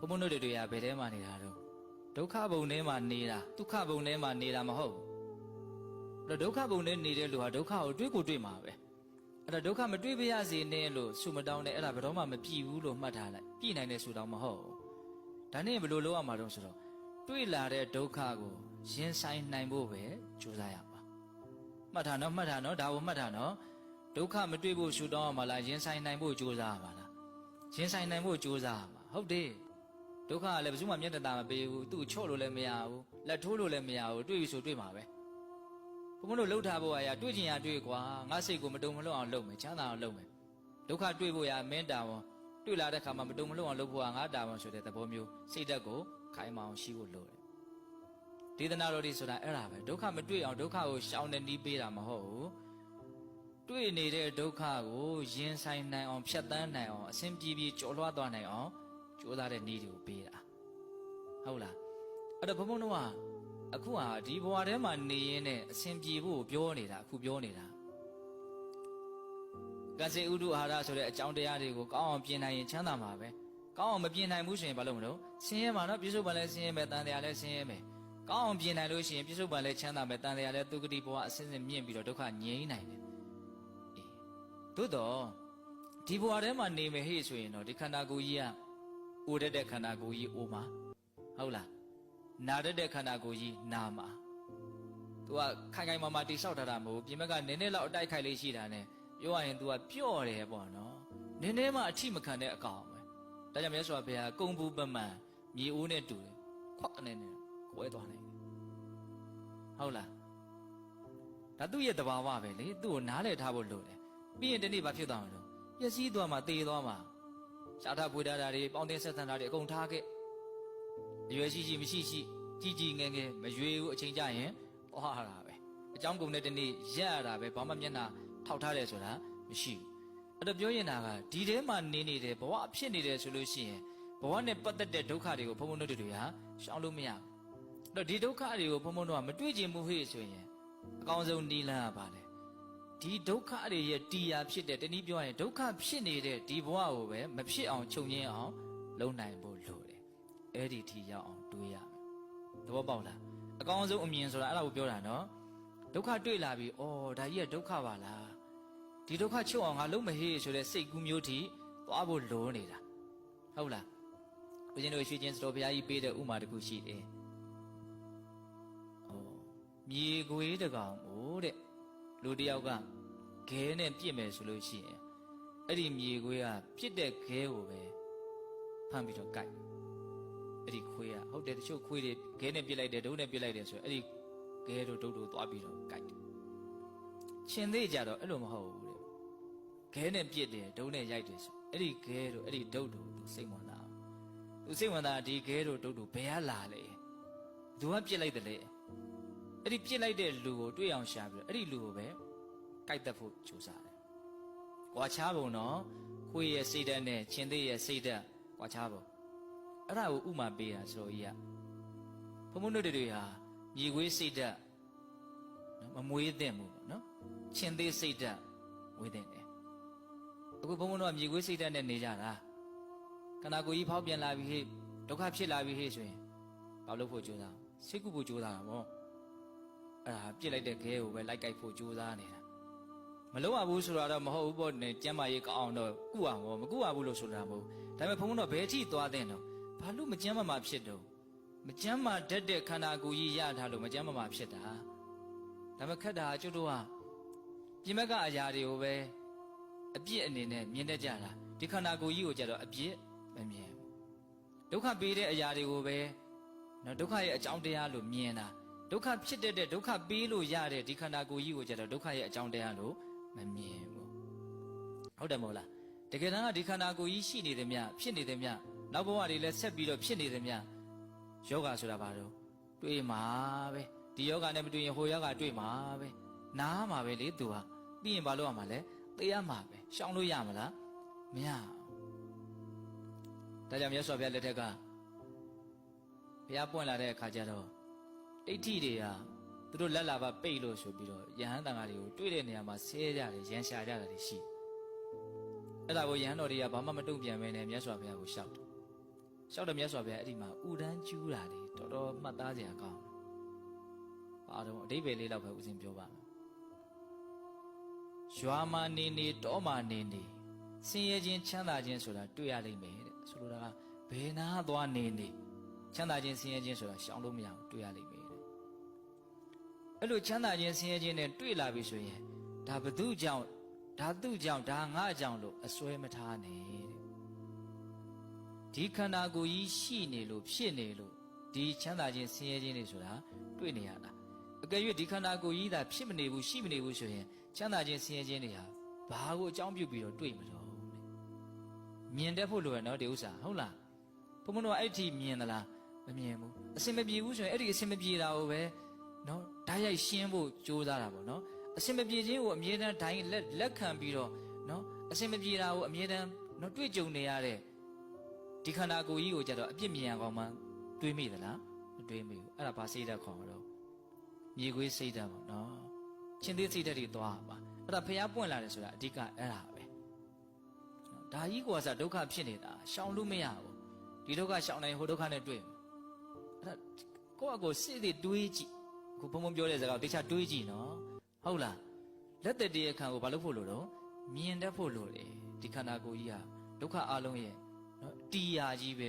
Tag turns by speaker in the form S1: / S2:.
S1: ဘုံဘုံတို့တွေကဘယ်ထဲမှာနေတာတော့ဒုက္ခဘုံထဲမှာနေတာဒုက္ခဘုံထဲမှာနေတာမဟုတ်ဘူးအဲ့တော့ဒုက္ခဘုံထဲနေတဲ့လူဟာဒုက္ခကိုတွေ့ကိုတွေ့မှာပဲအဲ့တော့ဒုက္ခမတွေ့ပါရစေနဲ့လို့ဆုမတောင်းနဲ့အဲ့ဒါဘယ်တော့မှမပြည့်ဘူးလို့မှတ်ထားလိုက်ပြည့်နိုင်တဲ့ဆုတောင်းမဟုတ်ဘူးဒါနဲ့ဘယ်လိုလုပ်ရမှာတော့ဆိုတော့တွေ့လာတဲ့ဒုက္ခကိုရင်ဆိုင်နိုင်ဖို့ပဲကြိုးစားရမှာမှတ်ထားနော်မှတ်ထားနော်ဒါကိုမှတ်ထားနော်ဒုက္ခမတွေ့ဖို့ဆုတောင်းရမှာလားရင်ဆိုင်နိုင်ဖို့ကြိုးစားရမှာလားရင်ဆိုင်နိုင်ဖို့ကြိုးစားရမှာဟုတ်တယ် ဒုက္ခကလည်းဘယ်သူမှမျက်တတာမပေးဘူးသူ့ချော့လို့လည်းမရဘူးလက်ထိုးလို့လည်းမရဘူးတွေ့ပြီဆိုတွေ့မှာပဲဘုံဘုံတို့လှုပ်ထားဖို့အရာတွေ့ချင်ရတွေ့ကွာငါစိတ်ကိုမတုံမလှုပ်အောင်လုပ်မယ်ချမ်းသာအောင်လုပ်မယ်ဒုက္ခတွေ့ဖို့ရမင်းတာဝန်တွေ့လာတဲ့ခါမှာမတုံမလှုပ်အောင်လုပ်ဖို့ကငါတာဝန်ဆိုတဲ့သဘောမျိုးစိတ်ဓာတ်ကိုခိုင်မာအောင်ရှိဖို့လိုတယ်ဒေသနာတော်ဒီဆိုတာအဲ့ဒါပဲဒုက္ခမတွေ့အောင်ဒုက္ခကိုရှောင်နေနီးပေးတာမဟုတ်ဘူးတွေ့နေတဲ့ဒုက္ခကိုရင်ဆိုင်နိုင်အောင်ဖြတ်သန်းနိုင်အောင်အစဉ်ပြေပြေကျော်လွှားသွားနိုင်အောင် ကြိုးစားတဲ့နည်းတွေကိုပေးတာဟုတ်လားအဲ့တော့ဘုံဘုံတို့ကအခုဟာဒီဘဝထဲမှာနေရင်းနဲ့အစဉ်ပြေဖို့ပြောနေတာအခုပြောနေတာကစေဥဒုအာဟာရဆိုတဲ့အကြောင်းတရားတွေကိုကောင်းအောင်ပြင်နိုင်ရင်ချမ်းသာမှာပဲကောင်းအောင်မပြင်နိုင်ဘူးဆိုရင်ဘာလို့မလို့ဆင်းရဲမှာနော်ပြစ္ဆုတ်ပန်လည်းဆင်းရဲမယ်တန်တရားလည်းဆင်းရဲမယ်ကောင်းအောင်ပြင်နိုင်လို့ရှိရင်ပြစ္ဆုတ်ပန်လည်းချမ်းသာမယ်တန်တရားလည်းသူဂတိဘဝအစဉ်စဉ်မြင့်ပြီးတော့ဒုက္ခငြိမ်းနိုင်တယ်အေးသို့တော့ဒီဘဝထဲမှာနေမယ်ဟေ့ဆိုရင်တော့ဒီခန္ဓာကိုယ်ကြီးကအို တတ်တဲ့ခန္ဓာကိုယ်ကြီးအိုမှာဟုတ်လားနာတတ်တဲ့ခန္ဓာကိုယ်ကြီးနာမှာသူကခိုင်ခိုင်မာမာတိဆောက်ထားတာမဟုတ်ဘူးပြင်ဘက်ကနည်းနည်းလောက်အတိုက်ခိုက်လေးရှိတာ ਨੇ ပြောရရင် तू ကပျော့တယ်ပေါ့နော်နည်းနည်းမှအထိမခံတဲ့အကောင်ပဲဒါကြောင့်မြတ်စွာဘုရားကုံဘူးပမှန်မြေအိုးနဲ့တူတယ်ခွက်နဲ့နဲ့ကွဲသွားနိုင်တယ်ဟုတ်လားဒါသူ့ရဲ့တဘာဝပဲလေသူ့ကိုနားလည်ထားဖို့လိုတယ်ပြီးရင်ဒီနေ့ဘာဖြစ်သွားမှာလဲပျက်စီးသွားမှာတေသွားမှာ ရှားထပွေတာတာတွေပေါင်းတင်ဆက်ဆံတာတွေအကုန်ထားခဲ့အရွယ်ရှိရှိမရှိရှိကြီးကြီးငယ်ငယ်မရွေဘူးအချိန်ကြရင်ဟောတာပဲအကြောင်းကုန်တဲ့တနေ့ရက်ရတာပဲဘာမှမျက်နှာထောက်ထားတယ်ဆိုတာမရှိဘူးအဲ့တော့ပြောရင်တာကဒီထဲမှာနေနေတယ်ဘဝဖြစ်နေတယ်ဆိုလို့ရှိရင်ဘဝနဲ့ပတ်သက်တဲ့ဒုက္ခတွေကိုဘုံဘုံတို့တွေကရှောင်လို့မရဘူးအဲ့တော့ဒီဒုက္ခတွေကိုဘုံဘုံတို့ကမတွေ့ကျင်ဘူးဟေ့ဆိုရင်အကောင်းဆုံးနီးလန်းရပါလေ ဒီဒုက္ခတွေရဲ့တရားဖြစ်တဲ့တနည်းပြောရရင်ဒုက္ခဖြစ်နေတဲ့ဒီဘဝကိုပဲမဖြစ်အောင်ချုပ်ငင်းအောင်လုပ်နိုင်ဖို့လိုတယ်အဲ့ဒီထီရောက်အောင်တွေးရမယ်သဘောပေါက်လားအကောင်းဆုံးအမြင်ဆိုတာအဲ့ဒါကိုပြောတာနော်ဒုက္ခတွေ့လာပြီဩဒါကြီးကဒုက္ခပါလားဒီဒုက္ခချုပ်အောင်ငါလုံးမဟေးဆိုတဲ့စိတ်ကူးမျိုးထိသွားဖို့လိုနေတာဟုတ်လားဦးဇင်းတို့ရွှေချင်းစတော်ဘုရားကြီးပေးတဲ့ဥမာတစ်ခုရှိတယ်ဩမြေခွေးတကောင်ကိုတဲ့ လူတယောက်ကခဲနဲ့ပြစ်မယ်ဆိုလို့ရှိရင်အဲ့ဒီမြေခွေးကပြစ်တဲ့ခဲကိုပဲဖမ်းပြီးတော့ကိုက်အဲ့ဒီခွေးကဟုတ်တယ်တချို့ခွေးတွေခဲနဲ့ပြစ်လိုက်တယ်ဒုံးနဲ့ပြစ်လိုက်တယ်ဆိုရင်အဲ့ဒီခဲတို့ဒုတ်တို့သွားပြီးတော့ကိုက်တယ်ရှင်သေးကြတော့အဲ့လိုမဟုတ်ဘူးတဲ့ခဲနဲ့ပြစ်တယ်ဒုံးနဲ့ရိုက်တယ်ဆိုအဲ့ဒီခဲတို့အဲ့ဒီဒုတ်တို့သူစိတ်ဝင်စားအောင်သူစိတ်ဝင်စားဒီခဲတို့ဒုတ်တို့ဘယ်ကလာလဲသူကပြစ်လိုက်တယ်လေ အဲ့ဒီပြစ်လိုက်တဲ့လူကိုတွေ့အောင်ရှာပြီးတော့အဲ့ဒီလူကိုပဲကြိုက်တတ်ဖို့ကြိုးစားတယ်။ကွာခြားပုံတော့ခွေးရဲ့စိတ်ဓာတ်နဲ့ချင်းသေးရဲ့စိတ်ဓာတ်ကွာခြားပုံအဲ့ဒါကိုဥမာပေးတာဆိုတော့ကြီးကဘုံဘုံတို့တွေဟာမြေခွေးစိတ်ဓာတ်နော်မမွေးသင့်ဘူးပေါ့နော်ချင်းသေးစိတ်ဓာတ်မွေးသင့်တယ်အခုဘုံဘုံတို့ကမြေခွေးစိတ်ဓာတ်နဲ့နေကြတာခန္ဓာကိုယ်ကြီးဖောက်ပြန်လာပြီဟေ့ဒုက္ခဖြစ်လာပြီဟေ့ဆိုရင်ဘာလို့ဖို့ကြိုးစားစိတ်ကူဖို့ကြိုးစားတာပေါ့ အဲ့ဒါပြစ်လိုက်တဲ့ခဲကိုပဲလိုက်ကြိုက်ဖို့ကြိုးစားနေတာမလုံးရဘူးဆိုတာတော့မဟုတ်ဘူးပေါ့နဲ့ကျမ်းမာရေးကောင်းအောင်တော့ကုအောင်ပေါ့မကုရဘူးလို့ဆိုတာမဟုတ်ဒါပေမဲ့ဘုန်းဘုန်းတော့ဘယ်အထိသွားတဲ့တော့ဘာလို့မကျမ်းမာမှာဖြစ်တော့မကျမ်းမာတတ်တဲ့ခန္ဓာကိုယ်ကြီးရထားလို့မကျမ်းမာမှာဖြစ်တာဒါပေမဲ့ခက်တာကျွတ်တို့ကပြင်ဘက်ကအရာတွေကိုပဲအပြစ်အနေနဲ့မြင်တတ်ကြတာဒီခန္ဓာကိုယ်ကြီးကိုကြတော့အပြစ်မမြင်ဘူးဒုက္ခပေးတဲ့အရာတွေကိုပဲနော်ဒုက္ခရဲ့အကြောင်းတရားလို့မြင်တာ ဒုက္ခဖြစ်တတ်တဲ့ဒုက္ခပေးလို့ရတဲ့ဒီခန္ဓာကိုယ်ကြီးကိုကြတော့ဒုက္ခရဲ့အကြောင်းတရားလို့မမြင်ဘူးဟုတ်တယ်မဟုတ်လားတကယ်တမ်းကဒီခန္ဓာကိုယ်ကြီးရှိနေတယ်မြဖြစ်နေတယ်မြနောက်ဘဝတွေလည်းဆက်ပြီးတော့ဖြစ်နေတယ်မြယောဂဆိုတာဘာလို့တွေးမှာပဲဒီယောဂနဲ့မတွေ့ရင်ဟိုယောဂတွေ့မှာပဲနားမှာပဲလေသူဟာပြီးရင်ဘာလို့ရမှာလဲသိရမှာပဲရှောင်လို့ရမလားမရဘူးဒါကြောင့်မြတ်စွာဘုရားလက်ထက်ကဘုရားပွင့်လာတဲ့အခါကျတော့ဒိ ဋ္ဌိတွေကသူတို့လက်လာပါပိတ်လို့ဆိုပြီးတော့ယဟန်တန်ဃာတွေကိုတွေ့တဲ့နေရာမှာဆဲကြတယ်ရန်ရှာကြတာတွေရှိတယ်အဲ့ဒါကိုယဟန်တော်တွေကဘာမှမတုံ့ပြန်ပဲနဲ့မြတ်စွာဘုရားကိုရှောက်တယ်လျှောက်တယ်မြတ်စွာဘုရားအဲ့ဒီမှာဥဒန်းကျူးတာလေတော်တော်မှတ်သားစရာကောင်းတယ်ဘာတော့အဓိပ္ပာယ်လေးတော့ပဲဦးဇင်းပြောပါမယ်ရွာမှာနေနေတောမှာနေနေဆင်းရဲခြင်းချမ်းသာခြင်းဆိုတာတွေ့ရလိမ့်မယ်တဲ့ဆိုလိုတာကဘယ်နာသွားနေနေချမ်းသာခြင်းဆင်းရဲခြင်းဆိုတာရှောင်လို့မရဘူးတွေ့ရလိမ့်မယ်တဲ့ အဲ့လိုချမ်းသာခြင်းဆင်းရဲခြင်းနဲ့တွေ့လာပြီဆိုရင်ဒါဘသူကြောင့်ဒါသူ့ကြောင့်ဒါငါကြောင့်လို့အစွဲမထားနဲ့တဲ့ဒီခန္ဓာကိုယ်ကြီးရှိနေလို့ဖြစ်နေလို့ဒီချမ်းသာခြင်းဆင်းရဲခြင်းတွေဆိုတာတွေ့နေရတာအကယ်၍ဒီခန္ဓာကိုယ်ကြီးသာဖြစ်မနေဘူးရှိမနေဘူးဆိုရင်ချမ်းသာခြင်းဆင်းရဲခြင်းတွေဟာဘာကိုအကြောင်းပြုပြီးတော့တွေ့မလို့တဲ့မြင်တတ်ဖို့လိုရနော်ဒီဥစ္စာဟုတ်လားဘုံဘုံတော့အဲ့ဒီမြင်သလားမမြင်ဘူးအစင်မပြေဘူးဆိုရင်အဲ့ဒီအစင်မပြေတာကိုပဲ နော်ဓာတ်ရိုက်ရှင်းဖို့ကြိုးစားတာပေါ့နော်အစင်မပြေခြင်းကိုအမြဲတမ်းဒိုင်းလက်လက်ခံပြီးတော့နော်အစင်မပြေတာကိုအမြဲတမ်းနော်တွေ့ကြုံနေရတဲ့ဒီခန္ဓာကိုယ်ကြီးကိုကြတော့အပြစ်မြင်ရကောင်မှတွေးမိသလားမတွေးမိဘူးအဲ့ဒါဘာစိတ်ဓာတ်ခေါ်မလို့မြေခွေးစိတ်ဓာတ်ပေါ့နော်ချင်းသေးစိတ်ဓာတ်တွေသွားပါအဲ့ဒါဖျားပွင့်လာတယ်ဆိုတာအဓိကအဲ့ဒါပဲနော်ဒါကြီးကွာစားဒုက္ခဖြစ်နေတာရှောင်လို့မရဘူးဒီဒုက္ခရှောင်နိုင်ဟိုဒုက္ခနဲ့တွေ့မယ်အဲ့ဒါကိုယ့်အကိုစိတ်တွေတွေးကြည့်အ ခုဘုံဘုံပြောတဲ့စကားကိုတေချာတွေးကြည့်နော်ဟုတ်လားလက်သက်တည်းအခါကိုဘာလို့ဖို့လို့တော့မြင်တတ်ဖို့လို့လေဒီခန္ဓာကိုယ်ကြီးဟာဒုက္ခအလုံးရဲ့နော်တီယာကြီးပဲ